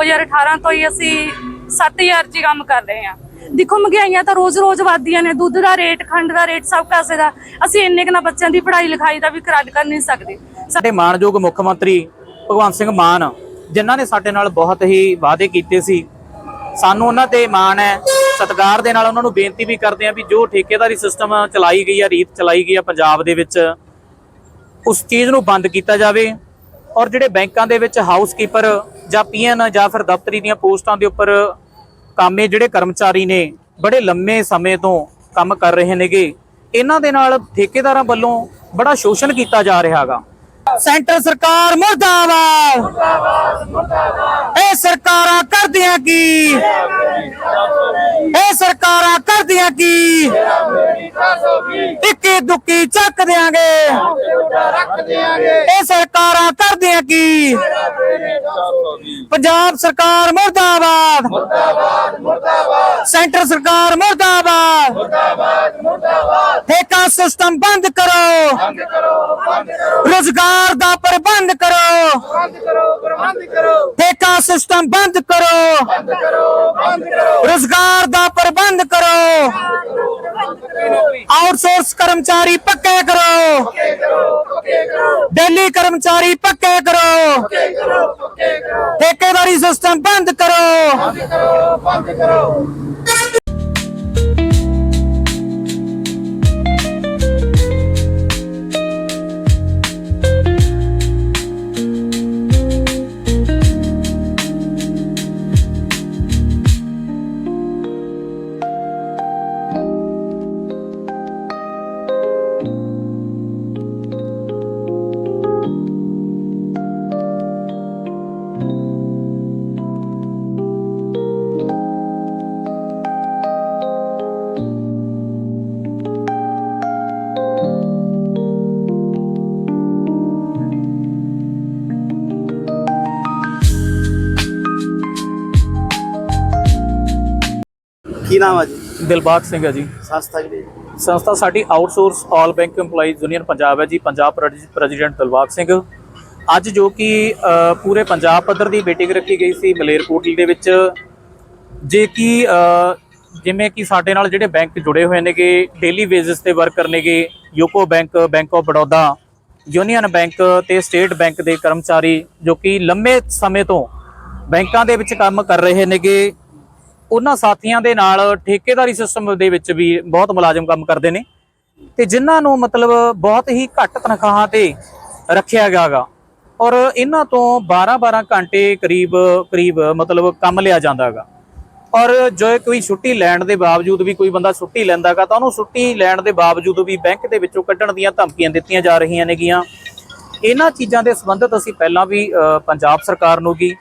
2018 ਤੋਂ ਹੀ ਅਸੀਂ 7000 ਚ ਕੰਮ ਕਰ ਰਹੇ ਹਾਂ। ਦੇਖੋ ਮਹਿੰਗਾਈਆਂ ਤਾਂ ਰੋਜ਼-ਰੋਜ਼ ਵਧਦੀਆਂ ਨੇ, ਦੁੱਧ ਦਾ ਰੇਟ, ਖੰਡ ਦਾ ਰੇਟ, ਸਭ ਕਾਸੇ ਦਾ। ਅਸੀਂ ਇੰਨੇ ਕੁ ਨਾ ਬੱਚਿਆਂ ਦੀ ਪੜ੍ਹਾਈ ਲਿਖਾਈ ਦਾ ਵੀ ਕਰਾ ਕਰ ਨਹੀਂ ਸਕਦੇ। ਸਾਡੇ ਮਾਣਯੋਗ ਮੁੱਖ ਮੰਤਰੀ ਭਗਵੰਤ ਸਿੰਘ ਮਾਨ, ਜਿਨ੍ਹਾਂ ਨੇ ਸਾਡੇ ਨਾਲ ਬਹੁਤ ਹੀ ਵਾਅਦੇ ਕੀਤੇ ਸੀ, ਸਾਨੂੰ ਉਹਨਾਂ ਤੇ ਮਾਣ ਹੈ, ਸਤਿਕਾਰ ਦੇ ਨਾਲ ਉਹਨਾਂ ਨੂੰ ਬੇਨਤੀ ਵੀ ਕਰਦੇ ਆ ਵੀ ਜੋ ਠੇਕੇਦਾਰੀ ਸਿਸਟਮ ਚਲਾਈ ਗਈ ਆ, ਰੀਤ ਚਲਾਈ ਗਈ ਆ ਪੰਜਾਬ ਦੇ ਵਿੱਚ, ਉਸ ਚੀਜ਼ ਨੂੰ ਬੰਦ ਕੀਤਾ ਜਾਵੇ। ਔਰ ਜਿਹੜੇ ਬੈਂਕਾਂ ਦੇ ਵਿੱਚ ਹਾਊਸਕੀਪਰ ਜਾਂ ਪੀਐਨ ਜਾਂ ਫਿਰ ਦਫ਼ਤਰੀ ਦੀਆਂ ਪੋਸਟਾਂ ਦੇ ਉੱਪਰ ਕਾਮੇ ਜਿਹੜੇ ਕਰਮਚਾਰੀ ਨੇ ਬੜੇ ਲੰਮੇ ਸਮੇਂ ਤੋਂ ਕੰਮ ਕਰ ਰਹੇ ਨੇਗੇ, ਇਹਨਾਂ ਦੇ ਨਾਲ ਠੇਕੇਦਾਰਾਂ ਵੱਲੋਂ ਬੜਾ ਸ਼ੋਸ਼ਣ ਕੀਤਾ ਜਾ ਰਿਹਾ ਹੈਗਾ। ਸੈਂਟਰ ਸਰਕਾਰ ਮੁਰਦਾਬਾਦ। ਇਹ ਸਰਕਾਰਾਂ ਕਰਦੀਆਂ ਕੀ? ਇਹ ਸਰਕਾਰਾਂ ਕਰਦੀਆਂ ਕੀ? ਇੱਕੀ ਦੁੱਕੀ ਚੱਕ ਦਿਆਂਗੇ। ਇਹ ਸਰਕਾਰਾਂ ਕਰਦੀਆਂ ਕੀ? ਪੰਜਾਬ ਸਰਕਾਰ ਮੁਰਦਾਬਾਦ। ਸੈਂਟਰ ਸਰਕਾਰ ਮੁਰਦਾਬਾਦ। ਸਿਸਟਮ ਬੰਦ ਕਰੋ। ਰੋਜ਼ਗਾਰ ਦਾ ਪ੍ਰਬੰਧ ਕਰੋ। ਠੇਕਾ ਸਿਸਟਮ ਬੰਦ ਕਰੋ। ਰੋਜ਼ਗਾਰ ਦਾ ਪ੍ਰਬੰਧ ਕਰੋ। ਆਊਟਸੋਰਸ ਕਰਮਚਾਰੀ ਪੱਕੇ ਕਰੋ। ਦਿੱਲੀ ਕਰਮਚਾਰੀ ਪੱਕੇ ਕਰੋ। ਠੇਕੇਦਾਰੀ ਸਿਸਟਮ ਬੰਦ ਕਰੋ। ਕੀ ਨਾਮ ਹੈ ਜੀ? ਦਿਲਬਾਗ ਸਿੰਘ ਹੈ ਜੀ। ਸੰਸਥਾ ਜੀ ਸੰਸਥਾ ਸਾਡੀ outsource all bank EMPLOYEES union Punjab ਹੈ ਜੀ ਪੰਜਾਬ ਪ੍ਰੈਜ਼ੀ- ਪ੍ਰੈਜ਼ੀਡੈਂਟ ਦਿਲਬਾਗ ਸਿੰਘ। ਅੱਜ ਜੋ ਕਿ ਪੂਰੇ ਪੰਜਾਬ ਪੱਧਰ ਦੀ ਮੀਟਿੰਗ ਰੱਖੀ ਗਈ ਸੀ ਮਲੇਰਕੋਟਲੀ ਦੇ ਵਿੱਚ ਜੇ ਕਿ ਜਿਵੇਂ ਕਿ ਸਾਡੇ ਨਾਲ ਜਿਹੜੇ ਬੈਂਕ ਜੁੜੇ ਹੋਏ ਨੇਗੇ ਡੇਲੀ ਬੇਸਿਸ ਤੇ ਵਰਕਰ ਨੇਗੇ UCO bank bank of Baroda union bank ਤੇ ਸਟੇਟ ਬੈਂਕ ਦੇ ਕਰਮਚਾਰੀ ਜੋ ਕਿ ਲੰਮੇ ਸਮੇਂ ਤੋਂ ਬੈਂਕਾਂ ਦੇ ਵਿੱਚ ਕੰਮ ਕਰ ਰਹੇ ਨੇਗੇ ਉਹਨਾਂ ਸਾਥੀਆਂ ਦੇ ਨਾਲ ਠੇਕੇਦਾਰੀ ਸਿਸਟਮ ਦੇ ਵਿੱਚ ਵੀ ਬਹੁਤ ਮੁਲਾਜ਼ਮ ਕੰਮ ਕਰਦੇ ਨੇ ਤੇ ਜਿਨ੍ਹਾਂ ਨੂੰ ਮਤਲਬ ਬਹੁਤ ਹੀ ਘੱਟ ਤਨਖਾਹਾਂ ਤੇ ਰੱਖਿਆ ਗਿਆਗਾ ਔਰ ਇਹਨਾਂ ਤੋਂ 12-12 ਘੰਟੇ ਕਰੀਬ ਕਰੀਬ ਮਤਲਬ ਕੰਮ ਲਿਆ ਜਾਂਦਾਗਾ। ਔਰ ਜੋ ਕੋਈ ਛੁੱਟੀ ਲੈਣ ਦੇ ਬਾਵਜੂਦ ਵੀ ਕੋਈ ਬੰਦਾ ਛੁੱਟੀ ਲੈਂਦਾਗਾ ਤਾਂ ਉਹਨੂੰ ਛੁੱਟੀ ਲੈਣ ਦੇ ਬਾਵਜੂਦ ਵੀ ਬੈਂਕ ਦੇ ਵਿੱਚੋਂ ਕੱਢਣ ਦੀਆਂ ਧਮਕੀਆਂ ਦਿੱਤੀਆਂ ਜਾ ਰਹੀਆਂ ਨੇਗੀਆਂ। ਇਹਨਾਂ ਚੀਜ਼ਾਂ ਦੇ ਸੰਬੰਧਤ ਅਸੀਂ ਪਹਿਲਾਂ ਵੀ ਪੰਜਾਬ ਸਰਕਾਰ ਨੂੰ ਕੀ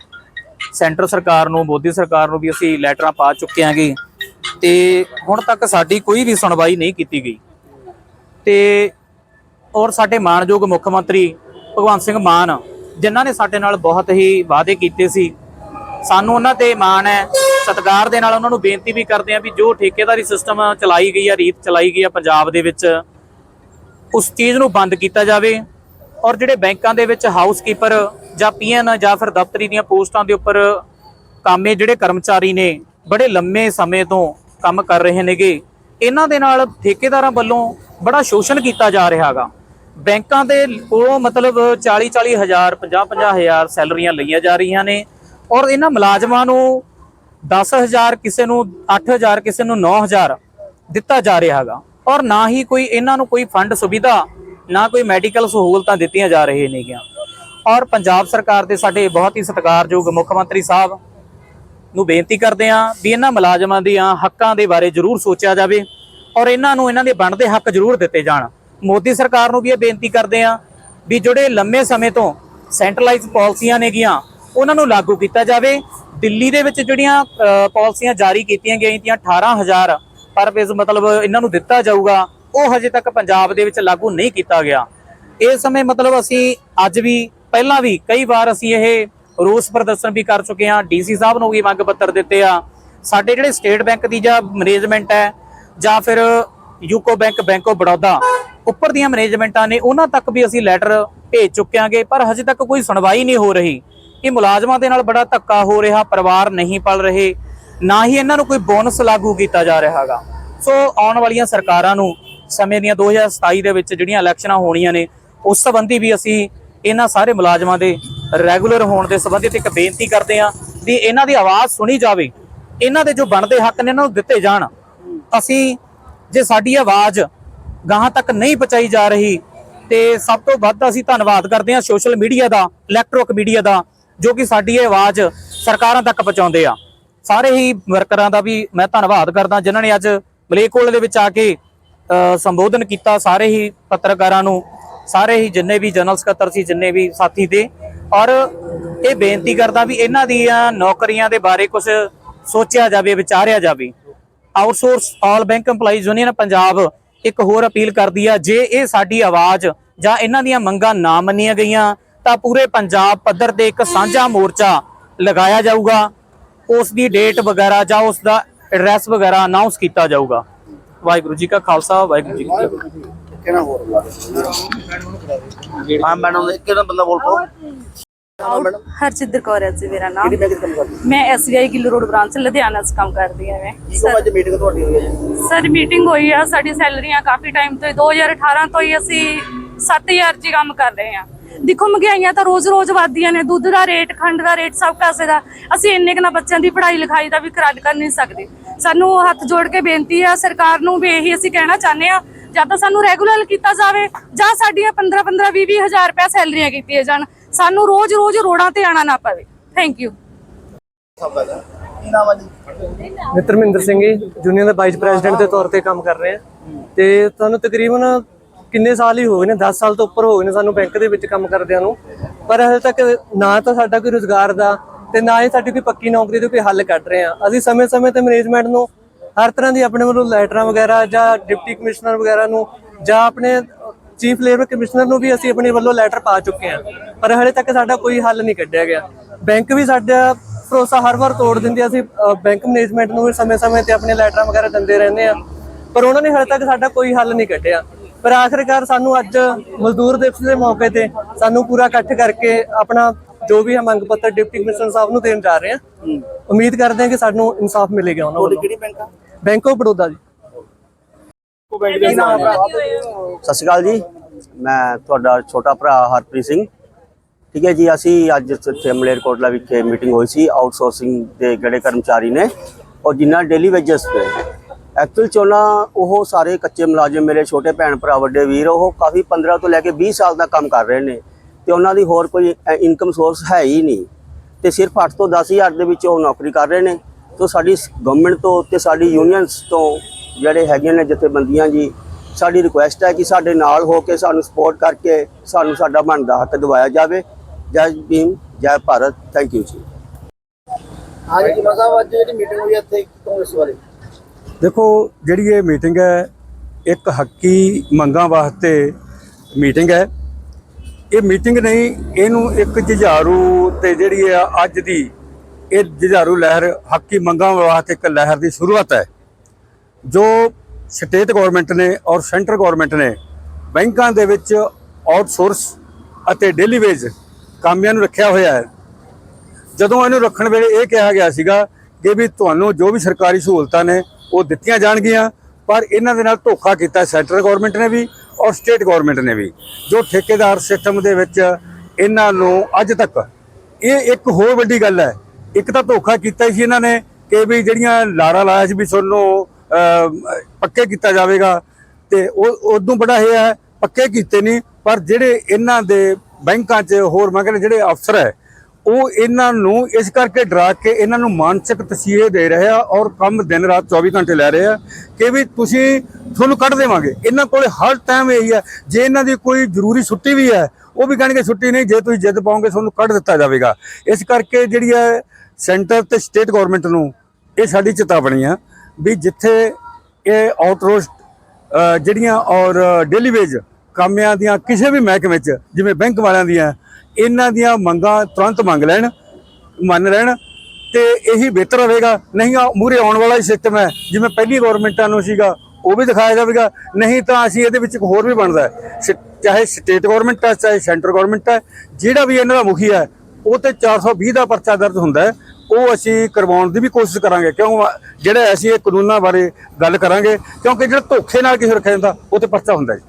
ਸੈਂਟਰ ਸਰਕਾਰ ਨੂੰ, ਮੋਦੀ ਸਰਕਾਰ ਨੂੰ ਵੀ ਅਸੀਂ ਲੈਟਰਾਂ ਪਾ ਚੁੱਕੇ ਆਂਗੇ ਤੇ ਹੁਣ ਤੱਕ ਸਾਡੀ ਕੋਈ ਵੀ ਸੁਣਵਾਈ ਨਹੀਂ ਕੀਤੀ ਗਈ। ਤੇ ਔਰ ਸਾਡੇ ਮਾਣਯੋਗ ਮੁੱਖ ਮੰਤਰੀ ਭਗਵੰਤ ਸਿੰਘ ਮਾਨ, ਜਿਨ੍ਹਾਂ ਨੇ ਸਾਡੇ ਨਾਲ ਬਹੁਤ ਹੀ ਵਾਅਦੇ ਕੀਤੇ ਸੀ। ਸਾਨੂੰ ਉਹਨਾਂ ਤੇ ਮਾਣ ਹੈ। ਸਤਿਕਾਰ ਦੇ ਨਾਲ ਉਹਨਾਂ ਨੂੰ ਬੇਨਤੀ ਵੀ ਕਰਦੇ ਆ ਵੀ ਜੋ ਠੇਕੇਦਾਰੀ ਸਿਸਟਮ ਚਲਾਈ ਗਈ ਆ, ਰੀਤ ਚਲਾਈ ਗਈ ਆ ਪੰਜਾਬ ਦੇ ਵਿੱਚ, ਉਸ ਚੀਜ਼ ਨੂੰ ਬੰਦ ਕੀਤਾ ਜਾਵੇ। ਔਰ ਜਿਹੜੇ ਬੈਂਕਾਂ ਦੇ ਵਿੱਚ ਹਾਊਸਕੀਪਰ ਜਾਂ ਪੀਐਨ ਜਾਂ ਫਿਰ ਦਫ਼ਤਰੀ ਦੀਆਂ ਪੋਸਟਾਂ ਦੇ ਉੱਪਰ ਕਾਮੇ ਜਿਹੜੇ ਕਰਮਚਾਰੀ ਨੇ ਬੜੇ ਲੰਮੇ ਸਮੇਂ ਤੋਂ ਕੰਮ ਕਰ ਰਹੇ ਨੇਗੇ, ਇਹਨਾਂ ਦੇ ਨਾਲ ਠੇਕੇਦਾਰਾਂ ਵੱਲੋਂ ਬੜਾ ਸ਼ੋਸ਼ਣ ਕੀਤਾ ਜਾ ਰਿਹਾ ਹੈਗਾ। ਬੈਂਕਾਂ ਦੇ ਕੋਲੋਂ ਮਤਲਬ 40 40 ਹਜ਼ਾਰ 50 50 ਹਜ਼ਾਰ ਸੈਲਰੀਆਂ ਲਈਆਂ ਜਾ ਰਹੀਆਂ ਨੇ ਔਰ ਇਹਨਾਂ ਮੁਲਾਜ਼ਮਾਂ ਨੂੰ 10000 ਕਿਸੇ ਨੂੰ 8000 ਕਿਸੇ ਨੂੰ 9000 ਦਿੱਤਾ ਜਾ ਰਿਹਾ ਹੈਗਾ। ਔਰ ਨਾ ਹੀ ਕੋਈ ਇਹਨਾਂ ਨੂੰ ਕੋਈ ਫੰਡ ਸੁਵਿਧਾ ਨਾ ਕੋਈ ਮੈਡੀਕਲ ਸਹੂਲਤਾਂ ਦਿੱਤੀਆਂ ਜਾ ਰਹੀਆਂ ਨੇਗੀਆਂ। ਔਰ ਪੰਜਾਬ ਸਰਕਾਰ ਦੇ ਸਾਡੇ ਬਹੁਤ ਹੀ ਸਤਿਕਾਰਯੋਗ ਮੁੱਖ ਮੰਤਰੀ ਸਾਹਿਬ ਨੂੰ ਬੇਨਤੀ ਕਰਦੇ ਹਾਂ ਵੀ ਇਹਨਾਂ ਮੁਲਾਜ਼ਮਾਂ ਦੀਆਂ ਹੱਕਾਂ ਦੇ ਬਾਰੇ ਜ਼ਰੂਰ ਸੋਚਿਆ ਜਾਵੇ ਔਰ ਇਹਨਾਂ ਨੂੰ ਇਹਨਾਂ ਦੇ ਬਣਦੇ ਹੱਕ ਜ਼ਰੂਰ ਦਿੱਤੇ ਜਾਣ। ਮੋਦੀ ਸਰਕਾਰ ਨੂੰ ਵੀ ਇਹ ਬੇਨਤੀ ਕਰਦੇ ਹਾਂ ਵੀ ਜਿਹੜੇ ਲੰਮੇ ਸਮੇਂ ਤੋਂ ਸੈਂਟਰਲਾਈਜ਼ ਪਾਲਿਸੀਆਂ ਨੇਗੀਆਂ ਉਹਨਾਂ ਨੂੰ ਲਾਗੂ ਕੀਤਾ ਜਾਵੇ। ਦਿੱਲੀ ਦੇ ਵਿੱਚ ਜਿਹੜੀਆਂ ਅ, ਪਾਲਿਸੀਆਂ ਜਾਰੀ ਕੀਤੀਆਂ ਗਈਆਂ ਤੀਆਂ 18000 ਪਰ ਪੇਜ਼ ਮਤਲਬ ਇਹਨਾਂ ਨੂੰ ਦਿੱਤਾ ਜਾਊਗਾ। ਉਹ ਹਜੇ ਤੱਕ ਪੰਜਾਬ ਦੇ ਵਿੱਚ ਲਾਗੂ ਨਹੀਂ ਕੀਤਾ ਗਿਆ। ਇਸ ਸਮੇਂ ਮਤਲਬ ਅਸੀਂ ਅੱਜ ਵੀ, ਪਹਿਲਾਂ ਵੀ ਕਈ ਵਾਰ ਅਸੀਂ ਇਹ ਰੋਸ ਪ੍ਰਦਰਸ਼ਨ ਵੀ ਕਰ ਚੁੱਕੇ ਹਾਂ। ਡੀਸੀ ਸਾਹਿਬ ਨੂੰ ਵੀ ਮੰਗ ਪੱਤਰ ਦਿੱਤੇ ਆ। ਸਾਡੇ ਜਿਹੜੇ ਸਟੇਟ ਬੈਂਕ ਦੀ ਜਾਂ ਮੈਨੇਜਮੈਂਟ ਹੈ ਜਾਂ ਫਿਰ UCO bank bank of Baroda, ਉੱਪਰ ਦੀਆਂ ਮੈਨੇਜਮੈਂਟਾਂ ਨੇ ਉਹਨਾਂ ਤੱਕ ਵੀ ਅਸੀਂ ਲੈਟਰ ਭੇਜ ਚੁੱਕਿਆਂਗੇ ਪਰ ਹਜੇ ਤੱਕ ਕੋਈ ਸੁਣਵਾਈ ਨਹੀਂ ਹੋ ਰਹੀ। ਕਿ ਮੁਲਾਜ਼ਮਾਂ ਦੇ ਨਾਲ ਬੜਾ ਧੱਕਾ ਹੋ ਰਿਹਾ, ਪਰਿਵਾਰ ਨਹੀਂ ਪਲ ਰਹੇ। ਨਾ ਹੀ ਇਹਨਾਂ ਨੂੰ ਕੋਈ ਬੋਨਸ ਲਾਗੂ ਕੀਤਾ ਜਾ ਰਿਹਾ ਹੈਗਾ। ਸੋ ਆਉਣ ਵਾਲੀਆਂ ਸਰਕਾਰਾਂ ਨੂੰ ਸਮੇਂ ਦੀਆਂ 2027 ਦੇ ਵਿੱਚ ਜਿਹੜੀਆਂ ਇਲੈਕਸ਼ਨਾਂ ਹੋਣੀਆਂ ਨੇ, ਉਸ ਸੰਬੰਧੀ ਵੀ ਅਸੀਂ ਇਹਨਾਂ ਸਾਰੇ ਮੁਲਾਜ਼ਮਾਂ ਦੇ ਰੈਗੂਲਰ ਹੋਣ ਦੇ ਸੰਬੰਧਿਤ ਇੱਕ ਬੇਨਤੀ ਕਰਦੇ ਹਾਂ ਵੀ ਇਹਨਾਂ ਦੀ ਆਵਾਜ਼ ਸੁਣੀ ਜਾਵੇ। ਇਹਨਾਂ ਦੇ ਜੋ ਬਣਦੇ ਹੱਕ ਨੇ, ਇਹਨਾਂ ਨੂੰ ਦਿੱਤੇ ਜਾਣ। ਅਸੀਂ ਜੇ ਸਾਡੀ ਆਵਾਜ਼ ਗਾਹਾਂ ਤੱਕ ਨਹੀਂ ਪਹੁੰਚਾਈ ਜਾ ਰਹੀ, ਤੇ ਸਭ ਤੋਂ ਵੱਧ ਅਸੀਂ ਧੰਨਵਾਦ ਕਰਦੇ ਹਾਂ ਸੋਸ਼ਲ ਮੀਡੀਆ ਦਾ, ਇਲੈਕਟ੍ਰੋਨਿਕ ਮੀਡੀਆ ਦਾ, ਜੋ ਕਿ ਸਾਡੀ ਇਹ ਆਵਾਜ਼ ਸਰਕਾਰਾਂ ਤੱਕ ਪਹੁੰਚਾਉਂਦੇ ਆ। ਸਾਰੇ ਹੀ ਵਰਕਰਾਂ ਦਾ ਵੀ ਮੈਂ ਧੰਨਵਾਦ ਕਰਦਾ, ਜਿਨ੍ਹਾਂ ਨੇ ਅੱਜ ਮਲੇਕੋਲ ਦੇ ਵਿੱਚ ਆ ਕੇ ਸੰਬੋਧਨ ਕੀਤਾ ਸਾਰੇ ਹੀ ਪੱਤਰਕਾਰਾਂ ਨੂੰ, ਸਾਰੇ ਹੀ ਜਿੰਨੇ ਵੀ ਜਨਰਲ ਸਕੱਤਰ ਸੀ ਜਿੰਨੇ ਵੀ ਸਾਥੀ ਤੇ ਔਰ ਇਹ ਬੇਨਤੀ ਕਰਦਾ ਵੀ ਇਹਨਾਂ ਦੀਆਂ ਨੌਕਰੀਆਂ ਦੇ ਬਾਰੇ ਕੁਝ ਸੋਚਿਆ ਜਾਵੇ, ਵਿਚਾਰਿਆ ਜਾਵੇ। Outsource all bank EMPLOYEES union Punjab ਇੱਕ ਹੋਰ ਅਪੀਲ ਕਰਦੀ ਆ, ਜੇ ਇਹ ਸਾਡੀ ਆਵਾਜ਼ ਜਾਂ ਇਹਨਾਂ ਦੀਆਂ ਮੰਗਾਂ ਨਾ ਮੰਨੀਆਂ ਗਈਆਂ, ਤਾਂ ਪੂਰੇ ਪੰਜਾਬ ਪੱਧਰ ਤੇ ਇੱਕ ਸਾਂਝਾ ਮੋਰਚਾ ਲਗਾਇਆ ਜਾਊਗਾ। ਉਸ ਦੀ ਡੇਟ ਵਗੈਰਾ ਜਾਂ ਉਸ ਦਾ ਐਡਰੈਸ ਵਗੈਰਾ ਅਨਾਉਂਸ ਕੀਤਾ ਜਾਊਗਾ। ਵਾਹਿਗੁਰੂ ਜੀ ਕਾ ਖਾਲਸਾ ਵਾਹਿਗੁਰੂ ਜੀ ਕੀ ਫਤਿਹ। ਕਿਹੜਾ ਹੋਰ ਲਾ ਹਾਂ ਮੈਡਮ ਕਿਹੜਾ ਬੰਦਾ ਬੋਲ ਪੋ ਮੈਡਮ ਹਰਜਿੰਦਰ ਕੌਰ ਹੈ ਜੀ ਮੇਰਾ ਨਾਮ। ਕਿਹੜੀ ਬੈਂਕ ਚ ਕੰਮ ਕਰਦੀ? ਮੈਂ SBI Gill road branch Ludhiana 'ਚ ਕੰਮ ਕਰਦੀ ਹਾਂ ਮੈਂ। ਕੀ ਕੋ ਅੱਜ ਮੀਟਿੰਗ ਤੁਹਾਡੀ ਹੋਈ ਹੈ ਜੀ? ਸਰ ਮੀਟਿੰਗ ਹੋਈ ਆ ਸਾਡੀ ਸੈਲਰੀਆਂ ਕਾਫੀ ਟਾਈਮ ਤੋਂ ਹੀ, 2018 ਤੋਂ ਹੀ ਅਸੀਂ 7000 ਜੀ ਕੰਮ ਕਰ ਰਹੇ ਹਾਂ। ਦੇਖੋ ਮਹਿੰਗਾਈਆਂ ਤਾਂ ਰੋਜ਼-ਰੋਜ਼ ਵਧਦੀਆਂ ਨੇ ਦੁੱਧ ਦਾ ਰੇਟ ਖੰਡ ਦਾ ਰੇਟ ਸਭ ਕਾਸੇ ਦਾ। ਅਸੀਂ ਇੰਨੇ ਕੁ ਨਾ ਬੱਚਿਆਂ ਦੀ ਪੜ੍ਹਾਈ ਲਿਖਾਈ ਦਾ ਵੀ ਕਰਾਰ ਕਰ ਨਹੀਂ ਸਕਦੇ। ਸਾਨੂੰ ਹੱਥ ਜੋੜ ਕੇ ਬੇਨਤੀ ਆ, ਸਰਕਾਰ ਨੂੰ ਵੀ ਇਹੀ ਅਸੀਂ ਕਹਿਣਾ ਚਾਹੁੰਦੇ ਆ, ਜਾਂ ਤਾਂ ਸਾਨੂੰ ਰੈਗੂਲਰ ਕੀਤਾ ਜਾਵੇ, ਜਾਂ ਸਾਡੀਆਂ 15-15 20-20 ਹਜ਼ਾਰ ਰੁਪਏ ਸੈਲਰੀਆਂ ਕੀਤੀਆਂ ਜਾਣ। ਸਾਨੂੰ ਰੋਜ਼-ਰੋਜ਼ ਰੋਡਾਂ ਤੇ ਆਣਾ ਨਾ ਪਵੇ। Thank you ਨਿਤਰਮਿੰਦਰ Singh ji junior the vice president ਦੇ ਤੌਰ ਤੇ ਕੰਮ ਕਰ ਰਹੇ ਆ। ਤੇ ਤੁਹਾਨੂੰ ਤਕਰੀਬਨ ਕਿੰਨੇ ਸਾਲ ਹੀ ਹੋ ਗਏ ਨੇ 10 ਸਾਲ ਤੋਂ ਉੱਪਰ ਹੋ ਗਏ ਨੇ ਸਾਨੂੰ ਬੈਂਕ ਦੇ ਵਿੱਚ ਕੰਮ ਕਰਦਿਆਂ ਨੂੰ। ਪਰ ਹਜੇ ਤੱਕ ਨਾ ਤਾਂ ਸਾਡਾ ਕੋਈ ਰੋਜ਼ਗਾਰ ਦਾ ਤੇ ਨਾ ਹੀ ਸਾਡੀ ਕੋਈ ਪੱਕੀ ਨੌਕਰੀ ਦਾ ਕੋਈ ਹੱਲ ਕੱਢ ਰਹੇ ਆ ਅਸੀਂ ਸਮੇਂ-ਸਮੇਂ ਤੇ ਮੈਨੇਜਮੈਂਟ ਨੂੰ ਹਰ ਤਰ੍ਹਾਂ ਦੀ ਆਪਣੇ ਵੱਲੋਂ ਲੈਟਰਾਂ ਵਗੈਰਾ ਜਾਂ ਡਿਪਟੀ ਕਮਿਸ਼ਨਰ ਵਗੈਰਾ ਨੂੰ ਜਾਂ ਆਪਣੇ ਚੀਫ ਲੇਬਰ ਕਮਿਸ਼ਨਰ ਨੂੰ ਵੀ ਅਸੀਂ ਆਪਣੇ ਵੱਲੋਂ ਲੈਟਰ ਪਾ ਚੁੱਕੇ ਹਾਂ। ਪਰ ਹਲੇ ਤੱਕ ਸਾਡਾ ਕੋਈ ਹੱਲ ਨਹੀਂ ਕੱਢਿਆ ਗਿਆ। ਬੈਂਕ ਵੀ ਸਾਡਾ ਭਰੋਸਾ ਹਰ ਵਾਰ ਤੋੜ ਦਿੰਦੇ ਅਸੀਂ ਬੈਂਕ ਮੈਨੇਜਮੈਂਟ ਨੂੰ ਵੀ ਸਮੇਂ-ਸਮੇਂ ਤੇ ਆਪਣੇ ਲੈਟਰਾਂ ਵਗੈਰਾ ਦਿੰਦੇ ਰਹਿੰਦੇ ਆ ਪਰ ਉਹਨਾਂ ਨੇ ਹਲੇ ਤੱਕ ਸਾਡਾ ਕੋਈ ਹੱਲ ਨਹੀਂ ਕੱਢਿਆ। ਪਰ ਆਖਿਰਕਾਰ ਸਾਨੂੰ ਅੱਜ ਮਜ਼ਦੂਰ ਦਿਵਸ ਦੇ ਮੌਕੇ ਤੇ ਸਾਨੂੰ ਪੂਰਾ ਇਕੱਠ ਕਰਕੇ ਆਪਣਾ ਜੋ ਵੀ ਹੈ ਮੰਗ ਪੱਤਰ ਡਿਪਟੀ ਕਮਿਸ਼ਨਰ ਸਾਹਿਬ ਨੂੰ ਦੇਣ ਜਾ ਰਹੇ ਹਾਂ। ਉਮੀਦ ਕਰਦੇ ਹਾਂ ਕਿ ਸਾਨੂੰ ਇਨਸਾਫ ਮਿਲੇਗਾ ਉਹਨਾਂ ਵੱਲੋਂ। ਕਿਹੜੀ ਬੈਂਕ ਆ? ਬੈਂਕ ਆਫ ਬੜੌਦਾ ਜੀ। ਸਤਿ ਸ਼੍ਰੀ ਅਕਾਲ ਜੀ। ਮੈਂ ਤੁਹਾਡਾ ਛੋਟਾ ਭਰਾ ਹਰਪ੍ਰੀਤ ਸਿੰਘ। ਠੀਕ ਹੈ ਜੀ ਅਸੀਂ ਅੱਜ ਇੱਥੇ ਮਲੇਰਕੋਟਲਾ ਵਿਖੇ ਮੀਟਿੰਗ ਹੋਈ ਸੀ ਆਊਟਸੋਰਸਿੰਗ ਦੇ ਜਿਹੜੇ ਕਰਮਚਾਰੀ ਨੇ ਔਰ ਜਿਨ੍ਹਾਂ ਡੇਲੀ ਵੇਜਸ ਤੇ। ਐਕਚੁਅਲ ਚੋਣਾ ਉਹ ਸਾਰੇ ਕੱਚੇ ਮੁਲਾਜ਼ਮ ਮੇਰੇ ਛੋਟੇ ਭੈਣ ਭਰਾ ਵੱਡੇ ਵੀਰ ਉਹ ਕਾਫੀ 15 ਤੋਂ ਲੈ ਕੇ 20 ਸਾਲ ਦਾ ਕੰਮ ਕਰ ਰਹੇ ਨੇ। ਤੇ ਉਹਨਾਂ ਦੀ ਹੋਰ ਕੋਈ ਇਨਕਮ ਸੋਰਸ ਹੈ ਹੀ ਨਹੀਂ। ਤੇ ਸਿਰਫ 8 ਤੋਂ 10000 ਦੇ ਵਿੱਚ ਉਹ ਨੌਕਰੀ ਕਰ ਰਹੇ ਨੇ। ਤੋਂ ਸਾਡੀ ਗਵਰਨਮੈਂਟ ਤੋਂ ਤੇ ਸਾਡੀ ਯੂਨੀਅਨਸ ਤੋਂ ਜਿਹੜੇ ਹੈਗੇ ਨੇ ਜਥੇਬੰਦੀਆਂ ਜੀ ਸਾਡੀ ਰਿਕੁਐਸਟ ਹੈ ਕਿ ਸਾਡੇ ਨਾਲ ਹੋ ਕੇ ਸਾਨੂੰ ਸਪੋਰਟ ਕਰਕੇ ਸਾਨੂੰ ਸਾਡਾ ਬਣਦਾ ਹੱਕ ਦਿਵਾਇਆ ਜਾਵੇ। ਜੈ ਭੀਮ ਜੈ ਭਾਰਤ। ਥੈਂਕ ਯੂ ਜੀ। ਹਾਂ ਜੀ ਕਿਮਾ ਸਾਹਿਬ ਅੱਜ ਜਿਹੜੀ ਮੀਟਿੰਗ ਹੋਈ ਹੈ ਇੱਥੇ ਕਿਉਂ ਇਸ ਬਾਰੇ? ਦੇਖੋ ਜਿਹੜੀ ਇਹ ਮੀਟਿੰਗ ਹੈ ਇੱਕ ਹੱਕੀ ਮੰਗਾਂ ਵਾਸਤੇ ਮੀਟਿੰਗ ਹੈ। ਇਹ ਮੀਟਿੰਗ ਨਹੀਂ, ਇਹਨੂੰ ਇੱਕ ਜੁਝਾਰੂ ਤੇ ਜਿਹੜੀ ਆ ਅੱਜ ਦੀ ਇਹ ਜੁਝਾਰੂ ਲਹਿਰ, ਹੱਕੀ ਮੰਗਾਂ ਵਾਸਤੇ ਇੱਕ ਲਹਿਰ ਦੀ ਸ਼ੁਰੂਆਤ ਹੈ। ਜੋ ਸਟੇਟ ਗਵਰਨਮੈਂਟ ਨੇ ਔਰ ਸੈਂਟਰ ਗਵਰਨਮੈਂਟ ਨੇ ਬੈਂਕਾਂ ਦੇ ਵਿੱਚ ਆਊਟਸੋਰਸ ਅਤੇ ਡੇਲੀ ਵੇਜ ਕਾਮਿਆਂ ਨੂੰ ਰੱਖਿਆ ਹੋਇਆ ਹੈ। ਜਦੋਂ ਇਹਨੂੰ ਰੱਖਣ ਵੇਲੇ ਇਹ ਕਿਹਾ ਗਿਆ ਸੀਗਾ ਕਿ ਵੀ ਤੁਹਾਨੂੰ ਜੋ ਵੀ ਸਰਕਾਰੀ ਸਹੂਲਤਾਂ ਨੇ ਉਹ ਦਿੱਤੀਆਂ ਜਾਣਗੀਆਂ, ਪਰ ਇਹਨਾਂ ਦੇ ਨਾਲ ਧੋਖਾ ਕੀਤਾ ਸੈਂਟਰਲ ਗਵਰਨਮੈਂਟ ਨੇ ਵੀ ਔਰ ਸਟੇਟ ਗਵਰਨਮੈਂਟ ਨੇ ਵੀ, ਜੋ ਠੇਕੇਦਾਰ ਸਿਸਟਮ ਦੇ ਵਿੱਚ ਇਹਨਾਂ ਨੂੰ ਅੱਜ ਤੱਕ, ਇਹ ਇੱਕ ਹੋਰ ਵੱਡੀ ਗੱਲ ਹੈ, ਇੱਕ ਤਾਂ ਧੋਖਾ ਕੀਤਾ ਹੀ ਸੀ ਇਹਨਾਂ ਨੇ ਕਿ ਵੀ ਜਿਹੜੀਆਂ ਲਾਰਾ ਲਾਇਆ ਸੀ ਵੀ ਤੁਹਾਨੂੰ ਪੱਕੇ ਕੀਤਾ ਜਾਵੇਗਾ, ਤੇ ਉਹ, ਉਦੋਂ ਬੜਾ ਇਹ ਹੈ, ਪੱਕੇ ਕੀਤੇ ਨਹੀਂ, ਪਰ ਜਿਹੜੇ ਇਹਨਾਂ ਦੇ ਬੈਂਕਾਂ 'ਚ ਹੋਰ ਮੈਂ ਕਹਿੰਦਾ ਜਿਹੜੇ ਅਫਸਰ ਹੈ ਉਹ ਇਹਨਾਂ ਨੂੰ ਇਸ ਕਰਕੇ ਡਰਾ ਕੇ ਇਹਨਾਂ ਨੂੰ ਮਾਨਸਿਕ ਤਸੀਹੇ ਦੇ ਰਹੇ ਆ ਔਰ ਕੰਮ ਦਿਨ ਰਾਤ 24 ਘੰਟੇ ਲੈ ਰਹੇ ਆ ਕਿ ਵੀ ਤੁਸੀਂ ਤੁਹਾਨੂੰ ਕੱਢ ਦੇਵਾਂਗੇ। ਇਹਨਾਂ ਕੋਲੇ ਹਰ ਟਾਈਮ ਇਹੀ ਹੈ ਜੇ ਇਹਨਾਂ ਦੀ ਕੋਈ ਜ਼ਰੂਰੀ ਛੁੱਟੀ ਵੀ ਹੈ, ਉਹ ਵੀ ਕਹਿਣਗੇ ਛੁੱਟੀ ਨਹੀਂ, ਜੇ ਤੁਸੀਂ ਜਿੱਦ ਪਾਓਗੇ ਤੁਹਾਨੂੰ ਕੱਢ ਦਿੱਤਾ ਜਾਵੇਗਾ। ਇਸ ਕਰਕੇ ਜਿਹੜੀ ਹੈ ਸੈਂਟਰ ਤੇ ਸਟੇਟ ਗਵਰਨਮੈਂਟ ਨੂੰ ਇਹ ਸਾਡੀ ਚੇਤਾਵਨੀ ਆ ਵੀ ਜਿੱਥੇ ਇਹ ਆਊਟਰੋਸਟ ਜਿਹੜੀਆਂ ਔਰ ਡੇਲੀ ਵੇਜ ਕਾਮਿਆਂ ਦੀਆਂ ਕਿਸੇ ਵੀ ਮਹਿਕਮੇ 'ਚ, ਜਿਵੇਂ ਬੈਂਕ ਵਾਲਿਆਂ ਦੀਆਂ ਇਹਨਾਂ ਦੀਆਂ ਮੰਗਾਂ ਤੁਰੰਤ ਮੰਗ ਲੈਣ, ਮੰਨ ਲੈਣ ਤੇ ਇਹੀ ਬਿਹਤਰ ਹੋਵੇਗਾ ਨਹੀਂ ਆ ਮੂਰੇ ਆਉਣ ਵਾਲਾ ਹੀ ਸਿਸਟਮ ਹੈ। ਜਿਵੇਂ ਪਹਿਲੀ ਗਵਰਨਮੈਂਟਾਂ ਨੂੰ ਸੀਗਾ, ਉਹ ਵੀ ਦਿਖਾਇਆ ਜਾਵੇਗਾ। ਨਹੀਂ ਤਾਂ ਅਸੀਂ ਇਹਦੇ ਵਿੱਚ ਇੱਕ ਹੋਰ ਵੀ ਬਣਦਾ ਹੈ। ਸ- ਚਾਹੇ ਸਟੇਟ ਗਵਰਨਮੈਂਟ ਹੈ, ਚਾਹੇ ਸੈਂਟਰ ਗਵਰਨਮੈਂਟ ਹੈ, ਜਿਹੜਾ ਵੀ ਇਹਨਾਂ ਦਾ ਮੁਖੀ ਹੈ, ਉਹ ਤੇ 420 ਦਾ ਪਰਚਾ ਦਰਜ ਹੁੰਦਾ ਹੈ। ਉਹ ਅਸੀਂ ਕਰਵਾਉਣ ਦੀ ਵੀ ਕੋਸ਼ਿਸ਼ ਕਰਾਂਗੇ। ਕਿਉਂ ਜਿਹੜੇ ਅਸੀਂ ਇਹ ਕਾਨੂੰਨਾਂ ਬਾਰੇ ਗੱਲ ਕਰਾਂਗੇ, ਕਿਉਂਕਿ ਜਿਹੜਾ ਧੋਖੇ ਨਾਲ ਕਿਸੇ ਰੱਖਿਆ ਜਾਂਦਾ, ਉਹ ਤੇ ਪਰਚਾ ਹੁੰਦਾ ਹੈ।